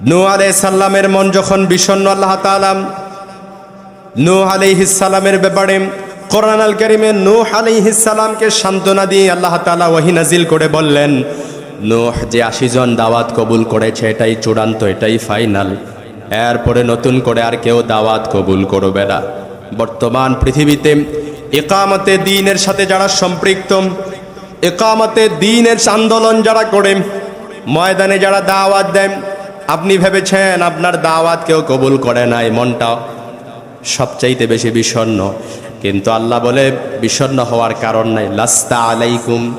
নূ আলাই সাল্লামের মন যখন বিষণ্ণ, আল্লাহ তালাম নূ আলাইহিসালামের ব্যাপারে কোরআন আল করিমে নূহ আলাইহিসালামকে সান্ত্বনা দিয়ে আল্লাহ তালা ওয়াহি নাজিল করে বললেন, নূহ যে আশি জন দাওয়াত কবুল করেছে, এটাই চূড়ান্ত, এটাই ফাইনাল। এরপরে নতুন করে আর কেউ দাওয়াত কবুল করবে না। বর্তমান পৃথিবীতে একামতে দিনের সাথে যারা সম্পৃক্ত একামতে দিনের আন্দোলন যারা করে, ময়দানে যারা দাওয়াত দেন আপনি ভেবেছেন আপনার দাওয়াত কেউ কবুল করে নাই, মনটা সবচাইতে বেশি বিষণ্ণ। কিন্তু আল্লাহ বলে, বিষণ্ণ হওয়ার কারণ নাই। লাস্তা আলাইকুম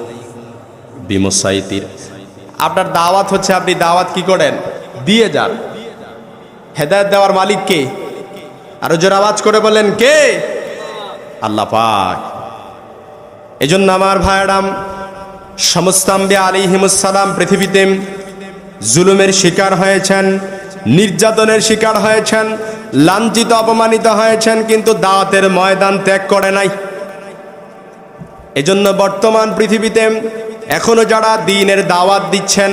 বিমসাইতির। আপনার দাওয়াত হচ্ছে, আপনি দাওয়াত কি করেন? দিয়ে যান। হেদায়ত দেওয়ার মালিক কে? আরও জোর আওয়াজ করে বলেন, কে? আল্লাহ পাক। এজন্য আমার ভাইরাম সমস্ত আম্বিয়া আলিহিমুসালাম পৃথিবীতে জুলুমের শিকার হয়েছেন নির্যাতনের শিকার হয়েছেন লাঞ্ছিত অপমানিত হয়েছেন কিন্তু দাওয়াতের ময়দান ত্যাগ করে নাই। এজন্য বর্তমান পৃথিবীতে এখনও যারা দিনের দাওয়াত দিচ্ছেন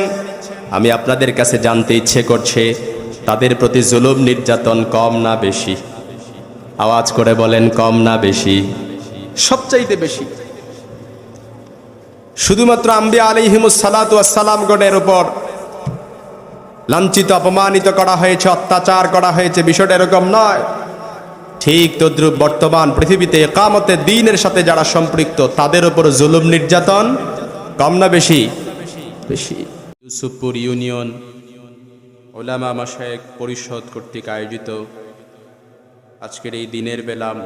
আমি আপনাদের কাছে জানতে ইচ্ছে করছে তাদের প্রতি জুলুম নির্যাতন কম না বেশি। আওয়াজ করে বলেন কম না বেশি। সবচাইতে বেশি। শুধুমাত্র আম্বি আলিহিমুস সালাতামগণের উপর লাঞ্ছিত, অপমানিত করা হয়েছে, অত্যাচার করা হয়েছে, বিষয়টা এরকম নয়। ঠিক তদ্রুপ বর্তমান পৃথিবীতে একামতে দিনের সাথে যারা সম্পৃক্ত, তাদের উপর জুলুম নির্যাতন কম না বেশি? বেশি। ইউসুফপুর ইউনিয়ন ওলামা মাসায়েক পরিষদ কর্তৃক আয়োজিত আজকের এই দিনের বেলাম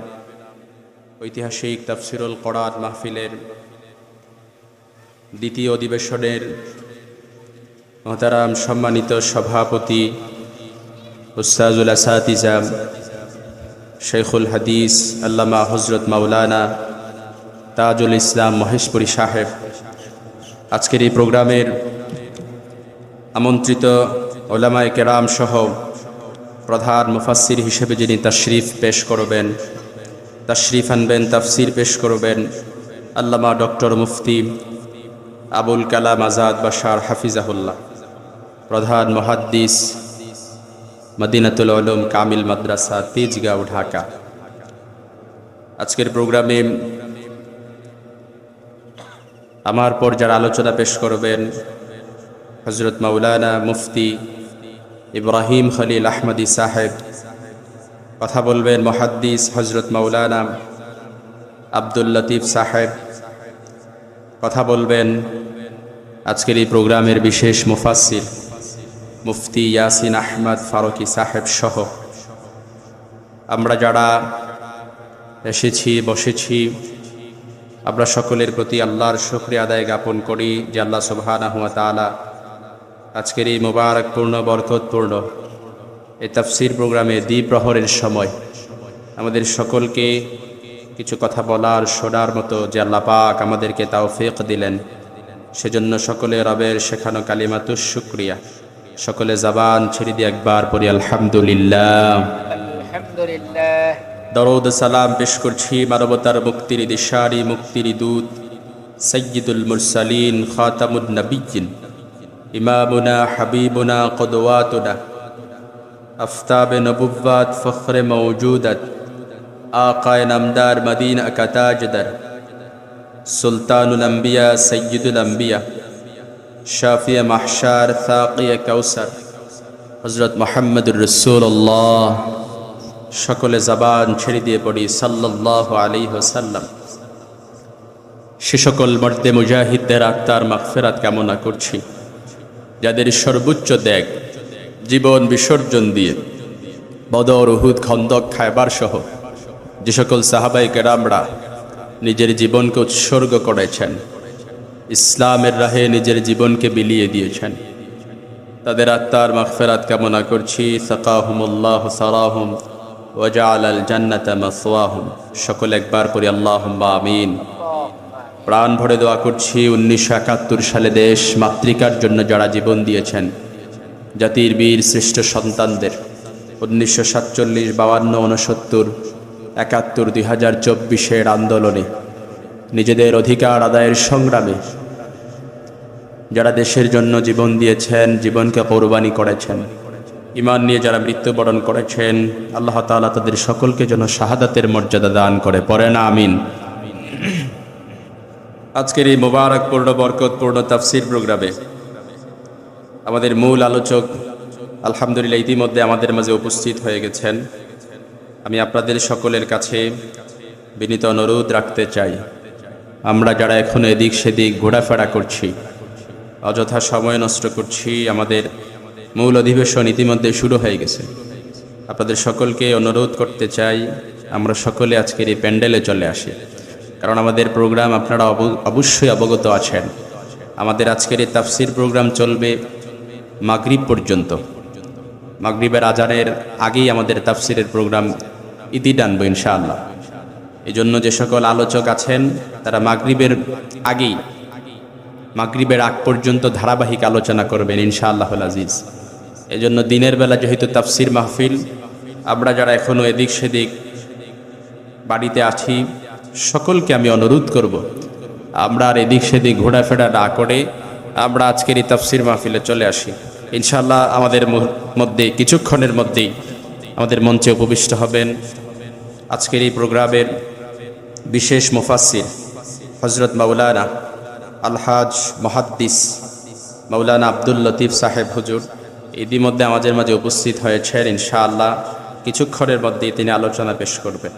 ঐতিহাসিক তাফসিরুল করাত মাহফিলের দ্বিতীয় অধিবেশনের মহতারাম সম্মানিত সভাপতি, উস্তাজুল আসাতিজাম শেখুল হাদিস, আল্লামা হজরত মাওলানা তাজুল ইসলাম মহেশপুরী সাহেব। আজকের এই প্রোগ্রামের আমন্ত্রিত ওলামায় কেরাম সহ প্রধান মুফাসির হিসেবে যিনি তাশরিফ পেশ করবেন, তাশরিফ আনবেন, তাফসির পেশ করবেন, আল্লামা ডক্টর মুফতি আবুল কালাম আজাদ বাশার হাফিজাহুল্লাহ। প্রধান মহাদ্দিস, মদিনাতুল আলম কামিল মাদ্রাসা তেজগাঁও ঢাকা। আজকের প্রোগ্রামে আমার পর যারা আলোচনা পেশ করবেন হজরত মাওলানা মুফতি ইব্রাহিম খলিল আহমদি সাহেব, কথা বলবেন মহাদ্দিস হজরত মাওলানা আব্দুল লতিফ সাহেব, কথা বলবেন আজকের এই প্রোগ্রামের বিশেষ মুফাসির মুফতি ইয়াসিন আহমদ ফারুকি সাহেব সহ। আমরা যারা এসেছি, বসেছি, আমরা সকলের প্রতি আল্লাহর শুক্রিয়া আদায় জ্ঞাপন করি যে আল্লাহ সুবহানাহু ওয়া তাআলা আজকের এই মোবারকপূর্ণ, বরকতপূর্ণ এই তাফসির প্রোগ্রামে দ্বিপ্রহরের সময় আমাদের সকলকে কিছু কথা বলার, শোনার মতো যে আল্লাহ পাক আমাদেরকে তাওফিক দিলেন। সেজন্য সকলে রবের শেখানো কালিমাতুস শুক্রিয়া। সকলে জবান ছেড়ে দিয়ে একবার পড়ি আলহামদুলিল্লাহ। আলহামদুলিল্লাহ। দরুদ সালাম পেশ করছি মানবতার মুক্তির দিশারি মুক্তির দূত সৈয়দুল মুরসালিন খাতামুন নবীন ইমামুনা হাবিবুনা কদওয়াতুনা। আফতাব নবুব্বাত ফখরে মৌজুদত আকায় নামদার মদিনা কাতাজদর। সুলতানুল আম্বিয়া সৈয়দুল আম্বিয়া। শাফিয়া মাহশার থাকিয়া কৌসর হজরত মোহাম্মদুর রসুল্লাহ সকলে জবান ছেড়ে দিয়ে পড়ি সাল্লাহ আলী সাল্লাম সে সকল মর্দে মুজাহিদদের আত্মার মাগফেরাত কামনা করছি, যাদের সর্বোচ্চ ত্যাগ, জীবন বিসর্জন দিয়ে, বদর, উহুদ, খন্দক, খায়বার সহ যে সকল সাহাবাই কেরামরা নিজের জীবনকে উৎসর্গ করেছেন। ইসলামের রাহে নিজের জীবনকে বিলিয়ে দিয়েছেন। তাদের আত্মার মাগফেরাত কামনা করছি। সাকাহুমুল্লাহ সালাহুম ওয়াজাল আল জান্নাতা মাসওয়াহুম। সকল একবার করি আল্লাহ আমিন। প্রাণ ভরে দোয়া করছি, উনিশশো একাত্তর সালে দেশ মাতৃকার জন্য যারা জীবন দিয়েছেন, জাতির বীর শ্রেষ্ঠ সন্তানদের। উনিশশো সাতচল্লিশ, বাউান্ন উনসত্তর একাত্তর, দুই হাজার চব্বিশের আন্দোলনে নিজেদের অধিকার আদায়ের সংগ্রামে, যারা দেশের জন্য জীবন দিয়েছেন, জীবনকে কোরবানি করেছেন ইমান নিয়ে যারা মৃত্যুবরণ করেছেন, আল্লাহ তাআলা তাদের সকলকে যেন শাহাদাতের মর্যাদা দান করে। পড়ে না আমিন। আজকের এই মোবারকপূর্ণ, বরকতপূর্ণ তাফসির প্রোগ্রামে আমাদের মূল আলোচক আলহামদুলিল্লাহ ইতিমধ্যে আমাদের মাঝে উপস্থিত হয়ে গেছেন। আমি আপনাদের সকলের কাছে বিনীত অনুরোধ রাখতে চাই। আমরা যারা এখন এদিক সেদিক ঘোরাফেরা করছি, অযথা সময় নষ্ট করছি, আমাদের মূল অধিবেশন ইতিমধ্যে শুরু হয়ে গেছে। আপনাদের সকলকে অনুরোধ করতে চাই, আমরা সকলে আজকের এই প্যান্ডেলে চলে আসি। কারণ আমাদের প্রোগ্রাম আপনারা অব- অবশ্যই অবগত আছেন। আমাদের আজকের এই তাফসির প্রোগ্রাম চলবে মাগরিব পর্যন্ত। মাগরিবের আজানের আগেই আমাদের তাফসিরের প্রোগ্রাম ইতি টানবো ইনশাআল্লাহ। এই জন্য যে সকল আলোচক আছেন, তারা মাগরিবের আগেই, মাগরিবের আগ পর্যন্ত ধারাবাহিক আলোচনা করবেন ইনশাআল্লাহ আজিজ। এই জন্য দিনের বেলা যেহেতু তাফসির মাহফিল, আমরা যারা এখনও এদিক সেদিক বাড়িতে আছি, সকলকে আমি অনুরোধ করব, আমরা আর এদিক সেদিক ঘোরাফেরা না করে আমরা আজকের এই তাফসির মাহফিলে চলে আসি। ইনশাআল্লাহ আমাদের মধ্যে, কিছুক্ষণের মধ্যেই আমাদের মঞ্চে উপবিষ্ট হবেন। আজকের এই প্রোগ্রামের বিশেষ মুফাসির হজরত মাওলানা আলহাজ মহাদ্দিস, মাওলানা আব্দুল লতিফ সাহেব হুজুর। ইতিমধ্যে আমাদের মাঝে উপস্থিত হয়েছেন, ইনশাআল্লাহ কিছুক্ষণের মধ্যেই তিনি আলোচনা পেশ করবেন।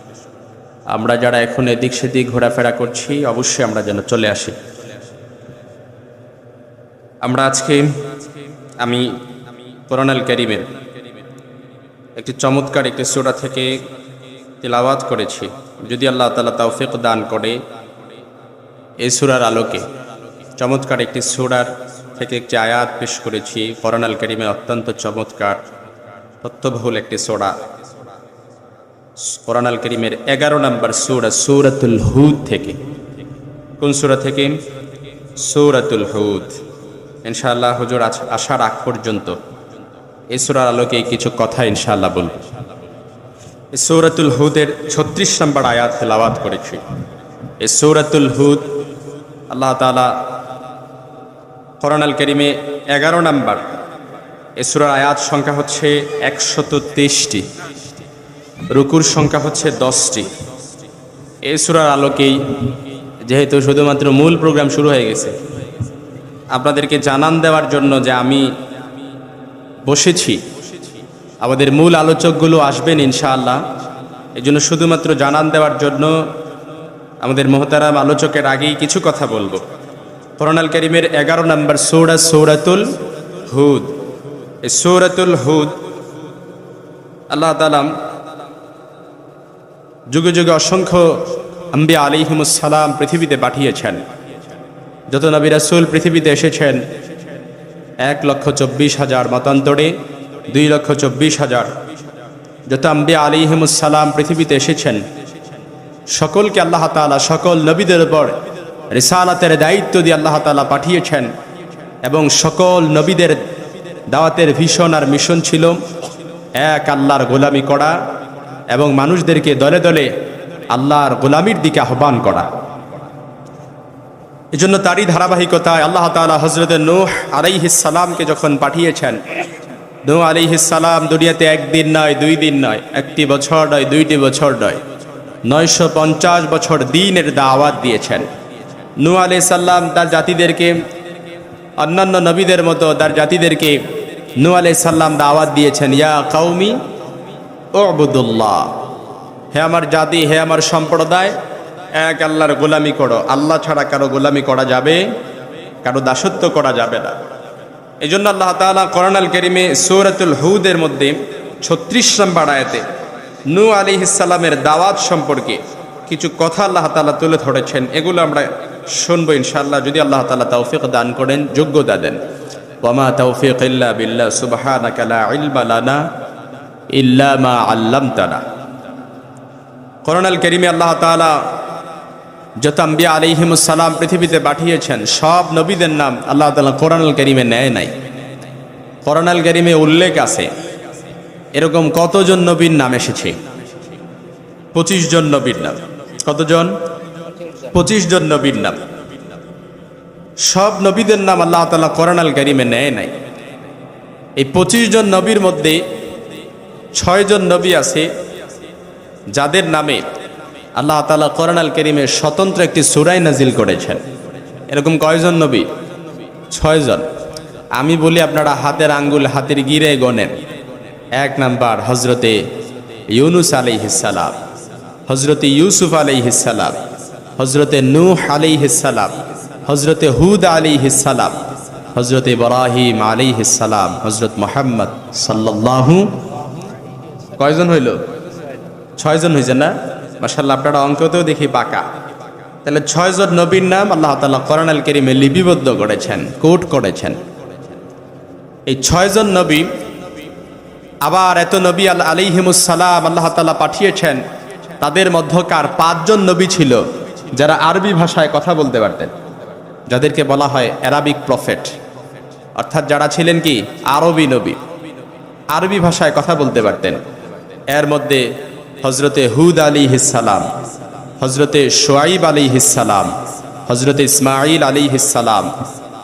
আমরা যারা এখন এদিক সেদিক ঘোরাফেরা করছি, অবশ্যই আমরা যেন চলে আসি। আমরা আজকে, আমি কোরআনাল করিমের একটি চমৎকার একটি সুরা থেকে তেলাওয়াত করেছি। যদি আল্লাহ তালা তৌফিক দান করে এই সুরার আলোকে। চমৎকার একটি সুরার থেকে একটি আয়াত পেশ করেছি। করোনাল করিমে অত্যন্ত চমৎকার, তথ্যবহুল একটি সোরা। কোরআনাল করিমের এগারো নম্বর সুরা সুরাতুল হুদ থেকে। কোন সুরা থেকে? সুরাতুল হুদ। ইনশাআল্লাহ হুজুর আস- আসার আগ পর্যন্ত এই সুরার আলোকে কিছু কথা ইনশাআল্লাহ বলব। সৌরাতুল হুদের ছত্রিশ নম্বর আয়াত তেলাওয়াত করেছি। এই সৌরাতুল হুদ আল্লাহ তালা করোনাল করিমে এগারো নম্বর এ সুরার আয়াত সংখ্যা হচ্ছে একশত তেইশটি, রুকুর সংখ্যা হচ্ছে দশটি। এই সুরার আলোকেই যেহেতু শুধুমাত্র মূল প্রোগ্রাম শুরু হয়ে গেছে, আপনাদেরকে জানান দেওয়ার জন্য যে আমি বসেছি। আমাদের মূল আলোচকগুলো আসবেন ইনশাআল্লাহ। এই জন্য শুধুমাত্র জানান দেওয়ার জন্য আমাদের মোহতারাম আলোচকের আগেই কিছু কথা বলব। করোনাল করিমের এগারো নম্বর সৌরা, সৌরাতুল হুদ। এই সৌরাতুল হুদ আল্লাহ তালাম যুগে যুগে অসংখ্য আম্বি আলিহিমুসালাম পৃথিবীতে পাঠিয়েছেন। যত নবী রাসূল পৃথিবীতে এসেছেন, এক লক্ষ চব্বিশ হাজার মতান্তরে দুই লক্ষ চব্বিশ হাজার। যত আম্বি আলিহিমুসালাম পৃথিবীতে এসেছেন, সকলকে আল্লাহ তাআলা, সকল নবীদের উপর রিসালাতের দায়িত্ব দিয়ে আল্লাহ তাআলা পাঠিয়েছেন এবং সকল নবীদের দাওয়াতের ভীষণ আর মিশন ছিল এক আল্লাহর গোলামি করা এবং মানুষদেরকে দলে দলে আল্লাহর গোলামির দিকে আহ্বান করা। এজন্য তারই ধারাবাহিকতায় আল্লাহ তাআলা হজরত নূহ আলাইহিসালামকে যখন পাঠিয়েছেন নূহ আলাইহিসালাম দুনিয়াতে একদিন নয়, দুই দিন নয়, একটি বছর নয়, দুইটি বছর নয়। নয়শো পঞ্চাশ বছর দিনের দাওয়াত দিয়েছেন। নু আলাই সাল্লাম তার জাতিদেরকে, অন্যান্য নবীদের মতো তার জাতিদেরকে নু আলাই সাল্লাম দাওয়াত দিয়েছেন, ইয়া কাউমি ও আবুদুল্লাহ হে আমার জাতি, হে আমার সম্প্রদায়, এক আল্লাহর গোলামি করো। আল্লাহ ছাড়া কারও গোলামি করা যাবে, কারও দাসত্ব করা যাবে না। এই জন্য আল্লাহ তাআলা করোনাল করিমে সৌরাতুল হুদের মধ্যে ছত্রিশ নম্বর আয়াতে নূ আলী ইসালামের দাওয়াত সম্পর্কে কিছু কথা আল্লাহ তাআলা তুলে ধরেছেন। এগুলো আমরা শুনব ইনশাল্লাহ যদি আল্লাহ তালা তৌফিক দান করেন, যোগ্যতা দেন। ওয়ামা তৌফিক ইল্লা বিল্লাহ, সুবহানাকা লা ইলমা লানা ইল্লা মা আল্লামতানা। করোনাল করিমে আল্লাহ তাআলা যত আম্বিয়া আলিহিমুসালাম পৃথিবীতে পাঠিয়েছেন, সব নবীদের নাম আল্লাহ তাআলা কোরআনুল করিমে নেয় নাই। কোরআনুল করিমে উল্লেখ আছে, এরকম কতজন নবীর নাম এসেছে? পঁচিশ জন নবীর নাম। কতজন? পঁচিশ জন নবীর নাম। সব নবীদের নাম আল্লাহ তাআলা কোরআনুল করিমে নেয় নাই। এই পঁচিশ জন নবীর মধ্যে ছয়জন নবী আছে, যাদের নামে আল্লাহ তালা কোরআন আল করিমের স্বতন্ত্র একটি সুরাই নাজিল করেছেন। এরকম কয়জন নবী? ছয়জন। আমি বলি আপনারা হাতের আঙ্গুল হাতের গিরে গনেন এক নাম্বার হজরতে ইউনুস আলাইহিসালাম হজরতে ইউসুফ আলাইহিসালাম হজরতে নূহ আলাইহিসালাম হজরতে হুদ আলাইহিসালাম হজরত ইব্রাহিম আলাইহিসালাম হজরত মোহাম্মদ সাল্লাল্লাহু, কয়জন হইল? ছয়জন হয়েছে না? মাসাল্লাহ আপনারা অঙ্কতেও দেখি পাকা। তাহলে ছয়জন নবীর নাম আল্লাহ তালা কোরআন আল কেরিমে লিপিবদ্ধ করেছেন, কোট করেছেন। এই ছয়জন নবী, আবার এত নবী আল আলিহিমুসালাম আল্লাহ তালা পাঠিয়েছেন, তাদের মধ্যকার পাঁচজন নবী ছিল, যারা আরবি ভাষায় কথা বলতে পারতেন, যাদেরকে বলা হয় অ্যারাবিক প্রফেট। অর্থাৎ যারা ছিলেন কি? আরবি নবী। আরবি ভাষায় কথা বলতে পারতেন। এর মধ্যে হজরতে হুদ আলী হিসালাম হজরতে শোয়াইব আলী হিসালাম হজরতে ইসমাইল আলী হিসালাম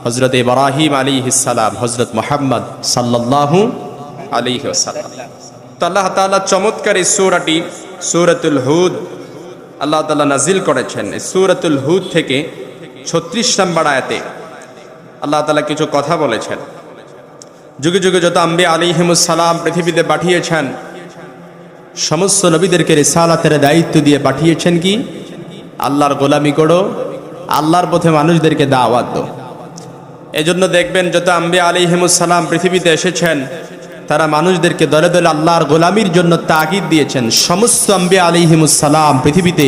হজরত ইব্রাহিম আলী হিসালাম হজরত মোহাম্মদ সাল্লাল্লাহু আলী সাল্লাম তো আল্লাহ তাআলা চমৎকার এই সূরাটি, সূরাতুল হুদ, আল্লাহ তাআলা নাজিল করেছেন। এই সূরাতুল হুদ থেকে ছত্রিশ নম্বর আয়াতে আল্লাহ তাআলা কিছু কথা বলেছেন। যুগে যুগে যত আম্বে আলিহিমুসালাম পৃথিবীতে পাঠিয়েছেন সমস্ত নবীদেরকে রিসালাতের দায়িত্ব দিয়ে পাঠিয়েছেন কি? আল্লাহর গোলামি করো, আল্লাহর পথে মানুষদেরকে দাওয়াত দো এজন্য দেখবেন যত আম্বে আলিহিমুসালাম পৃথিবীতে এসেছেন, তারা মানুষদেরকে দলে দলে আল্লাহর গোলামির জন্য তাগিদ দিয়েছেন। সমস্ত আম্বে আলিহিমুসালাম পৃথিবীতে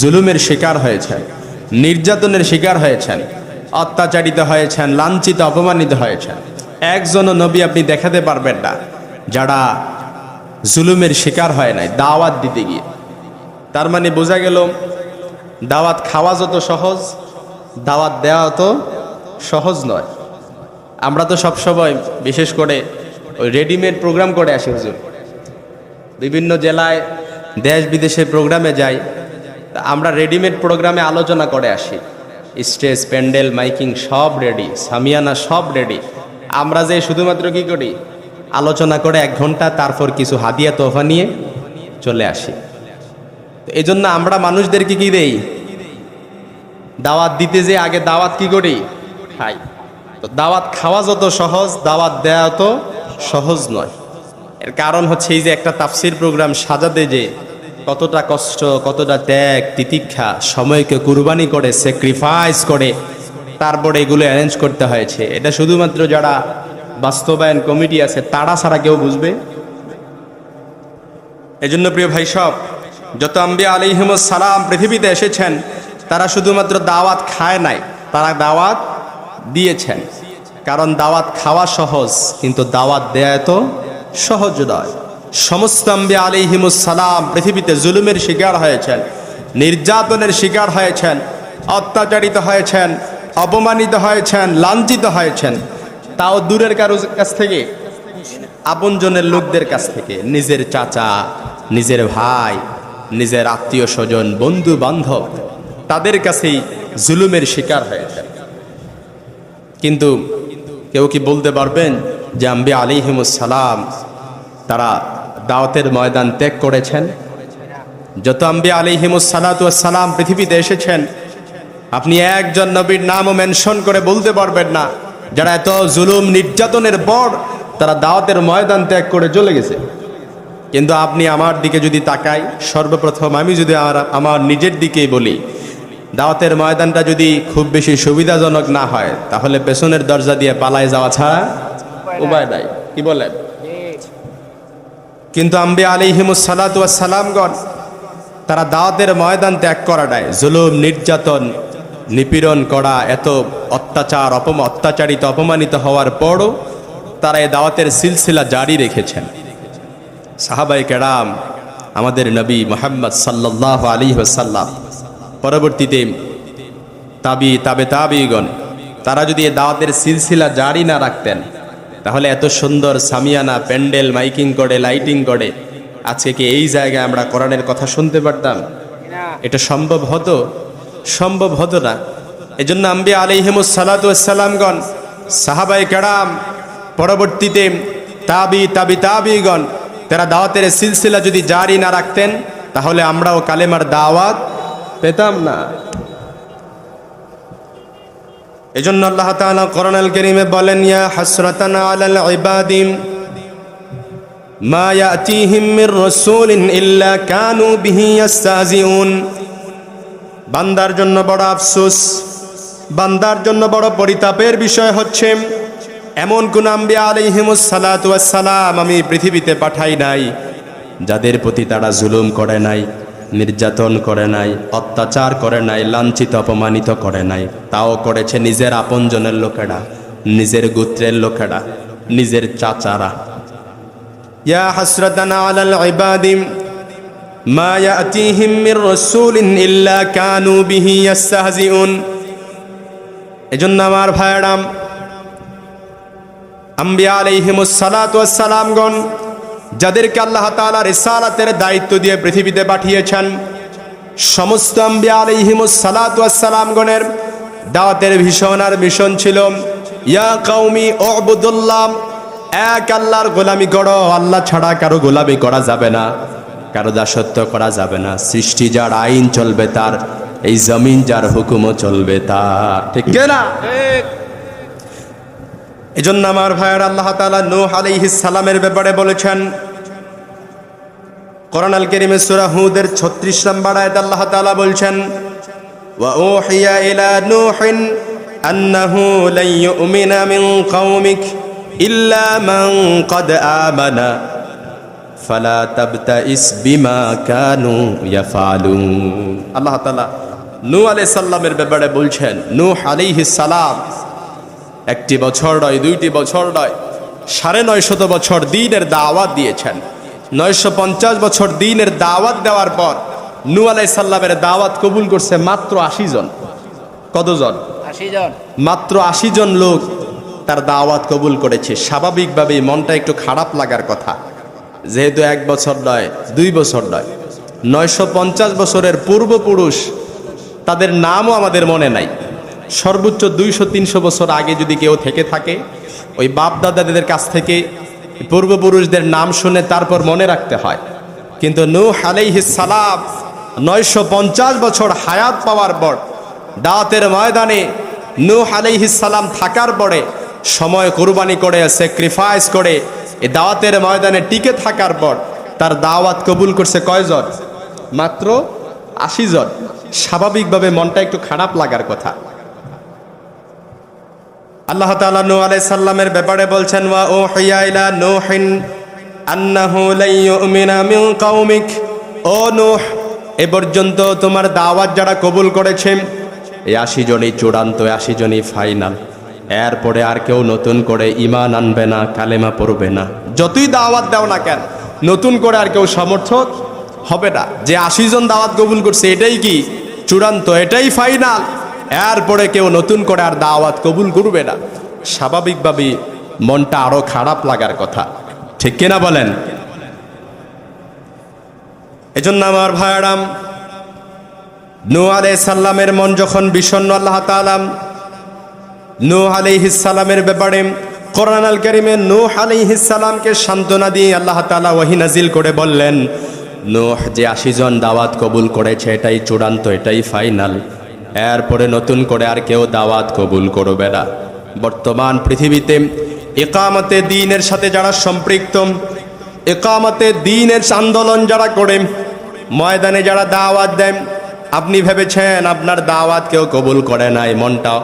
জুলুমের শিকার হয়েছেন, নির্যাতনের শিকার হয়েছেন, অত্যাচারিত হয়েছেন, লাঞ্ছিত, অপমানিত হয়েছেন। একজনও নবী আপনি দেখাতে পারবেন না, যারা জুলুমের শিকার হয় নাই, দাওয়াত দিতে গিয়ে। তার মানে বোঝা গেল, দাওয়াত খাওয়া যত সহজ, দাওয়াত দেওয়া তো সহজ নয়। আমরা তো সবসময়, বিশেষ করে ওই রেডিমেড প্রোগ্রাম করে আসি হুজুর। বিভিন্ন জেলায়, দেশ বিদেশে প্রোগ্রামে যাই আমরা রেডিমেড প্রোগ্রামে আলোচনা করে আসি। স্টেজ, প্যান্ডেল, মাইকিং সব রেডি, সামিয়ানা সব রেডি। আমরা যে শুধুমাত্র কি করি? আলোচনা করে এক ঘণ্টা, তারপর কিছু হাদিয়া তোফা নিয়ে চলে আসি। তো এই জন্য আমরা মানুষদেরকে কি দেই? দাওয়াত দিতে যে আগে দাওয়াত কি করি? খাই। তো দাওয়াত খাওয়া যত সহজ, দাওয়াত দেওয়া তো সহজ নয়। এর কারণ হচ্ছে এই যে একটা তাফসির প্রোগ্রাম সাজাতে যে কতটা কষ্ট, কতটা ত্যাগ, তিতিক্ষা, সময়কে কুরবানি করে স্যাক্রিফাইস করে, তারপরে এগুলো অ্যারেঞ্জ করতে হয়েছে। এটা শুধুমাত্র যারা বাস্তবায়ন কমিটি আছে, তারা ছাড়া কেউ বুঝবে? এজন্য প্রিয় ভাই সব, যত আম্বিয়া আলিহিমুস সালাম পৃথিবীতে এসেছেন, তারা শুধুমাত্র দাওয়াত খায় নাই, তারা দাওয়াত দিয়েছেন। কারণ দাওয়াত খাওয়া সহজ, কিন্তু দাওয়াত দেয়া তো সহজ নয়। সমস্ত আম্বিয়া আলিহিমুস সালাম পৃথিবীতে জুলুমের শিকার হয়েছেন, নির্যাতনের শিকার হয়েছেন, অত্যাচারিত হয়েছেন, অপমানিত হয়েছেন, লাঞ্ছিত হয়েছেন। তাও দূরের কারও কাছ থেকে? আপনজনের লোকদের কাছ থেকে। নিজের চাচা, নিজের ভাই, নিজের আত্মীয় স্বজন, বন্ধু বান্ধব, তাদের কাছেই জুলুমের শিকার হয়েছে কিন্তু কেউ কি বলতে পারবেন যে আম্বি আলিহিমুসালাম তারা দাওয়াতের ময়দান ত্যাগ করেছেন? যত আম্বি আলিহিমুসালাম পৃথিবীতে এসেছেন, আপনি একজন নবীর নামও মেনশন করে বলতে পারবেন না। যারা এত জুলুম নির্যাতনের পর তারা দাওয়াতের ময়দান ত্যাগ করে চলে গেছে। কিন্তু আপনি আমার দিকে যদি তাকাই, সর্বপ্রথম আমি যদি আমার নিজের দিকেই বলি, দাওয়াতের ময়দানটা যদি খুব বেশি সুবিধাজনক না হয়, তাহলে পেছনের দরজা দিয়ে পালায় যাওয়া ছাড়া উপায় নাই। কি বলেন? কিন্তু আম্বি আলিহিমুস সালাতামগণ তারা দাওয়াতের ময়দান ত্যাগ করাটায় জুলুম, নির্যাতন নিপীড়ন করা এত অত্যাচার অপম অত্যাচারিত অপমানিত হওয়ার পরও তারা এই দাওয়াতের সিলসিলা জারি রেখেছেন। সাহাবাই কেরাম আমাদের নবী মোহাম্মদ সাল্লাহ আলী সাল্লাম পরবর্তীতে তাবি তাবে তাবিগণ তারা যদি এই দাওয়াতের সিলসিলা জারি না রাখতেন তাহলে এত সুন্দর সামিয়ানা প্যান্ডেল মাইকিং করে লাইটিং করে আজকে কি এই জায়গায় আমরা কোরআনের কথা শুনতে পারতাম? এটা সম্ভব হতো? সম্ভব হতো না। এই এজন্য আম্বি আলিহিমুস সালাতামগণ সাহাবাই কেরাম, পরবর্তীতে তাবি তাবি, তাবিগণ, তারা দাওয়াতের সিলসিলা যদি জারি না রাখতেন, তাহলে আমরাও কালেমার দাওয়াত পেতাম না। এজন্য আল্লাহ তাআলা কোরআনুল কারীমে বলেন, ইয়া মা ইয়াতিহিম মির রাসূলিন ইল্লা কানু বিহি ইস্তাহজিউন বান্দার জন্য বড় আফসোস, বান্দার জন্য বড় পরিতাপের বিষয় হচ্ছে, এমন কোন আম্বিয়া আলাইহিমুস সালাতু সালাম আমি পৃথিবীতে পাঠাই নাই, যাদের প্রতি তারা জুলুম করে নাই, নির্যাতন করে নাই, অত্যাচার করে নাই, লাঞ্ছিত, অপমানিত করে নাই, তাও করেছে নিজের আপনজনের লোকেরা, নিজের গোত্রের লোকেরা, নিজের চাচারা। ইয়া হাসরাতানা আলাল ইবাদিম মা ইয়াতিহিম মির রাসূলিন ইল্লা কানু বিহি ইস্তাহজিউন এজন্য আমার ভাইরাম আম্বিয়া আলাইহিমুস সালাতু ওয়াস সালামগণ, যাদেরকে আল্লাহ তাআলা রিসালাতের দায়িত্ব দিয়ে পৃথিবীতে পাঠিয়েছেন, সমস্ত আম্বিয়া আলাইহিমুস সালাতু ওয়াস সালামগণের দাওয়াতের ভীষণ আর মিশন ছিল, ইয়া কওমি উবুদুল্লাহ, এক আল্লাহর গোলামি করো, আল্লাহ ছাড়া কারও গোলামি করা যাবে না। কারও দাসত্ব করা যাবে না। সৃষ্টি যার আইন চলবে, তার এই জমিন যার হুকুমও চলবে তার ঠিক না? ঠিক এজন্য আমার ভাইয়ের আল্লাহ তাআলা নূহ আলাইহিস সালামের ব্যাপারে বলেছেন, কোরআন আল কারীমে সূরা হুদের 36 নম্বর আয়াত আল্লাহ তাআলা বলছেন উহিয়া ইলা নূহিন আন্নাহু লান ইউমিনা মিন কওমিক ইল্লা মান ক্বাদ আমানা। ফালা তাবতাইস বিমা কানু ইয়াফালুন। আল্লাহ তাআলা নূহ আলাইহিস সালামের ব্যাপারে বলছেন নূহ আলাইহিস সালাম একটি বছর নয় দুইটি বছর নয় সাড়ে নয় শত বছর দিনের দাওয়াত দিয়েছেন। নয়শো পঞ্চাশ বছর দিনের দাওয়াত দেওয়ার পর নু আলাই সাল্লামের দাওয়াত কবুল করছে মাত্র আশি জন। কতজন? মাত্র আশি জন লোক তার দাওয়াত কবুল করেছে। স্বাভাবিকভাবেই মনটা একটু খারাপ লাগার কথা। যেহেতু এক বছর নয়, দুই বছর নয়। নয়শো পঞ্চাশ বছরের পূর্বপুরুষ, তাদের নামও আমাদের মনে নাই। সর্বোচ্চ দুইশো তিনশো বছর আগে যদি কেউ থেকে থাকে, ওই বাপ দাদাদের কাছ থেকে পূর্বপুরুষদের নাম শুনে তারপর মনে রাখতে হয়। কিন্তু নূ আলাইহিস সালাম নয়শো পঞ্চাশ বছর হায়াত পাওয়ার পর, দাওয়াতের ময়দানে নূহ সালাম থাকার পরে সময় কোরবানি করে স্যাক্রিফাইস করে এই দাওয়াতের ময়দানে টিকে থাকার পর তার দাওয়াত কবুল করছে কয়জন? মাত্র আশি জন। স্বাভাবিকভাবে মনটা একটু খারাপ লাগার কথা। আল্লাহ তাআলা নূহ আলাইহিস সালামের ব্যাপারে বলছেন, ওয়া উহিয়া ইলা নূহিন আন্নাহু লা ইউমিনা মিন ও নূহ, এ পর্যন্ত তোমার দাওয়াত যারা কবুল করেছে, এই আশি জনই চূড়ান্ত, আশি জনই ফাইনাল। এরপরে আর কেউ নতুন করে ইমান আনবে না, কালেমা পড়বে না। যতই দাওয়াত দাও না কেন, নতুন করে আর কেউ সমর্থক হবে না। যে আশি জন দাওয়াত কবুল করছে, এটাই কি চূড়ান্ত? এটাই ফাইনাল এরপরে কেউ নতুন করে আর দাওয়াত কবুল করবে না। স্বাভাবিকভাবেই মনটা আরও খারাপ লাগার কথা। ঠিক কিনা বলেন? এজন্য আমার ভাইয়ারাম নূ সালামের মন যখন বিষণ্ণ, আল্লাহ তাআলা নূহ আলাইহিস সালামের ব্যাপারে কোরআন আল কারিমে নূহ আলাইহিস সালামকে সান্ত্বনা দিয়ে আল্লাহ তাআলা ওয়াহি নাজিল করে বললেন, নূহ যে আশি জন দাওয়াত কবুল করেছে এটাই চূড়ান্ত, এটাই ফাইনাল। এরপরে নতুন করে আর কেউ দাওয়াত কবুল করবে না। বর্তমান পৃথিবীতে একামতে দিনের সাথে যারা সম্পৃক্ত একামতে দিনের আন্দোলন যারা করে, ময়দানে যারা দাওয়াত দেন আপনি ভেবেছেন আপনার দাওয়াত কেউ কবুল করে নাই মনটা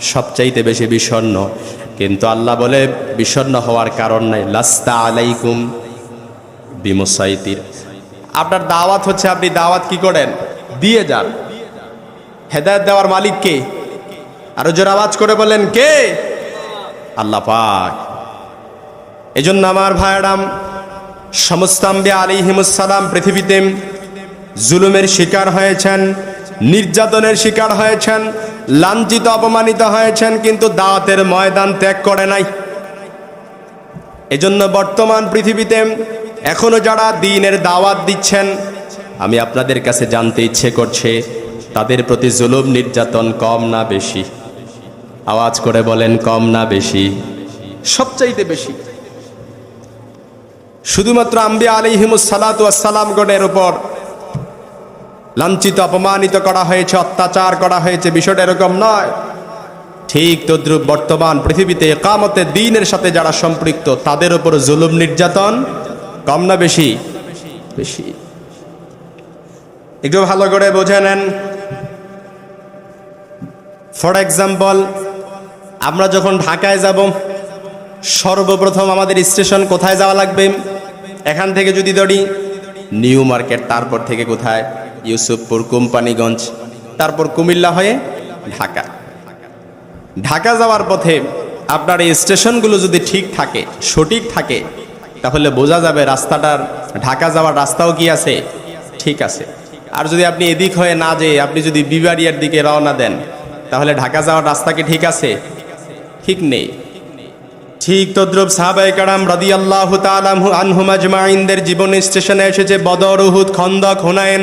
সবচাইতে বেশি বিষণ্ণ। কিন্তু আল্লাহ বলে, বিষণ্ণ হওয়ার কারণ নাই। লাস্তা আলাইকুম বিমসাইতির। আপনার দাওয়াত হচ্ছে, আপনি দাওয়াত কি করেন? দিয়ে যান। হেদায়ত দেওয়ার মালিক কে? আরও জোর আওয়াজ করে বলেন, কে? আল্লাহ পাক। এজন্য আমার ভাইরাম সমস্ত আম্বিয়া আলিহিমুসালাম পৃথিবীতে জুলুমের শিকার হয়েছেন। নির্যাতনের শিকার হয়েছেন লাঞ্ছিত অপমানিত হয়েছেন কিন্তু দাওয়াতের ময়দান ত্যাগ করে নাই। এজন্য বর্তমান পৃথিবীতে এখনও যারা দিনের দাওয়াত দিচ্ছেন আমি আপনাদের কাছে জানতে ইচ্ছে করছে তাদের প্রতি জুলুম নির্যাতন কম না বেশি। আওয়াজ করে বলেন কম না বেশি। সবচাইতে বেশি। শুধুমাত্র আম্বিয়া আলিহিমুস সালাতু আসসালামগণের উপর লাঞ্ছিত, অপমানিত করা হয়েছে, অত্যাচার করা হয়েছে, বিষয়টা এরকম নয়। ঠিক তদ্রুপ বর্তমান পৃথিবীতে একামতে দিনের সাথে যারা সম্পৃক্ত, তাদের উপর জুলুম নির্যাতন কম না বেশি? বেশি। একটু ভালো করে বোঝে নেন। ফর এক্সাম্পল আমরা যখন ঢাকায় যাব, সর্বপ্রথম আমাদের স্টেশন কোথায় যাওয়া লাগবে? এখান থেকে যদি ধরি, নিউ মার্কেট, তারপর থেকে কোথায়? ইউসুফপুর কোম্পানিগঞ্জ, তারপর কুমিল্লা হয়ে ঢাকা। ঢাকা যাওয়ার পথে আপনার এই স্টেশনগুলো যদি ঠিক থাকে, সঠিক থাকে, তাহলে বোঝা যাবে রাস্তাটার, ঢাকা যাওয়ার রাস্তাও কি আছে? ঠিক আছে। আর যদি আপনি এদিক হয়ে না যেয়ে আপনি যদি বিবাড়িয়ার দিকে রওনা দেন, তাহলে ঢাকা যাওয়ার রাস্তা কি ঠিক আছে? ঠিক নেই। ঠিক তদ্রুপ সাহাবাই কারাম রাদি আল্লাহ আনহুম আজমাইনদের জীবন স্টেশনে এসেছে বদর উহুদ খন্দক হুনায়েন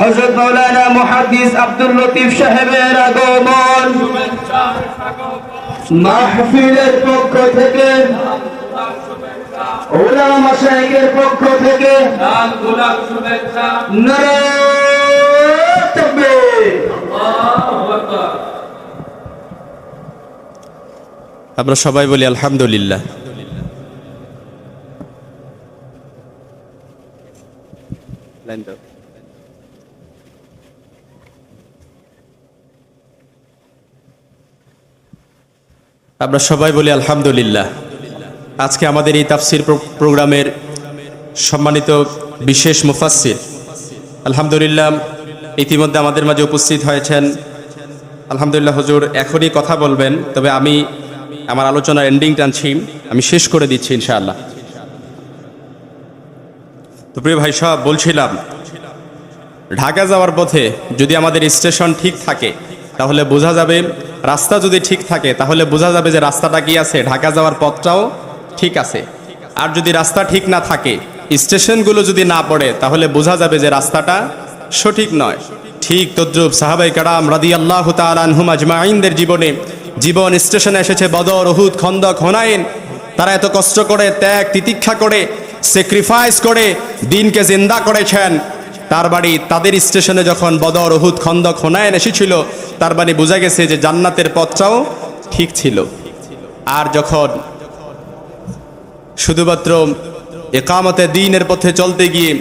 হজরত মৌলানা মুহাদ্দিস আব্দুল লতিফ সাহেবের আগমন। মাহফিলের পক্ষ থেকে ওলামা শাহেকের পক্ষ থেকে আমরা সবাই বলি আলহামদুলিল্লাহ। আমরা সবাই বলি আলহামদুলিল্লাহ। আজকে আমাদের এই তাফসির প্রোগ্রামের সম্মানিত বিশেষ মুফাসসির। আলহামদুলিল্লাহ, ইতিমধ্যে আমাদের মাঝে উপস্থিত হয়েছেন। আলহামদুলিল্লাহ, হজুর, এখনই কথা বলবেন, তবে আমি আমার আলোচনার এন্ডিং টানছি আমি শেষ করে দিচ্ছি ইনশাআল্লাহ। তো প্রিয় ভাই, সব বলছিলাম, ঢাকা যাওয়ার পথে যদি আমাদের স্টেশন ঠিক থাকে তাহলে বোঝা যাবে রাস্তা যদি ঠিক থাকে, তাহলে বোঝা যাবে যে রাস্তাটা কি আছে। ঢাকা যাওয়ার পথটাও ঠিক আছে। আর যদি রাস্তা ঠিক না থাকে, স্টেশনগুলো যদি না পড়ে, তাহলে বোঝা যাবে যে রাস্তাটা সঠিক নয়। ঠিক তদ্রুপ সাহাবাই কারাম রাদি আল্লাহ আনহুম আজমাইনদের জীবনে জীবন স্টেশনে এসেছে বদর ওহুদ খন্দক, হোনাইন। তারা এত কষ্ট করে, ত্যাগ, তিতিক্ষা করে স্যাক্রিফাইস করে, দিনকে জিন্দা করেছেন। তার বাড়ি তাদের স্টেশনে যখন বদর ওহুদ খন্দক হোনায়ন এসেছিল, তার বাড়ি বোঝা গেছে যে জান্নাতের পথটাও ঠিক ছিল। আর যখন শুধুমাত্র একামতে দিনের পথে চলতে গিয়ে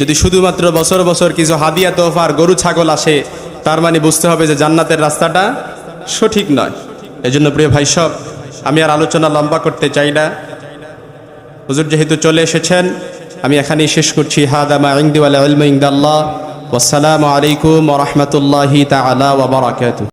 যদি শুধুমাত্র বছর বছর কিছু হাদিয়া তোফার গরু, ছাগল আসে, তার মানে বুঝতে হবে যে জান্নাতের রাস্তাটা সঠিক নয়। এজন্য প্রিয় ভাই সব, আমি আর আলোচনা লম্বা করতে চাই না। হুজুর যেহেতু চলে এসেছেন আমি এখানেই শেষ করছি। হাদামা ইংদিওয়ালা ইলম ইংদাল্লাহ ওয়াসসালামু আলাইকুম রহমতুল্লাহি তালা বারাকাতুহু।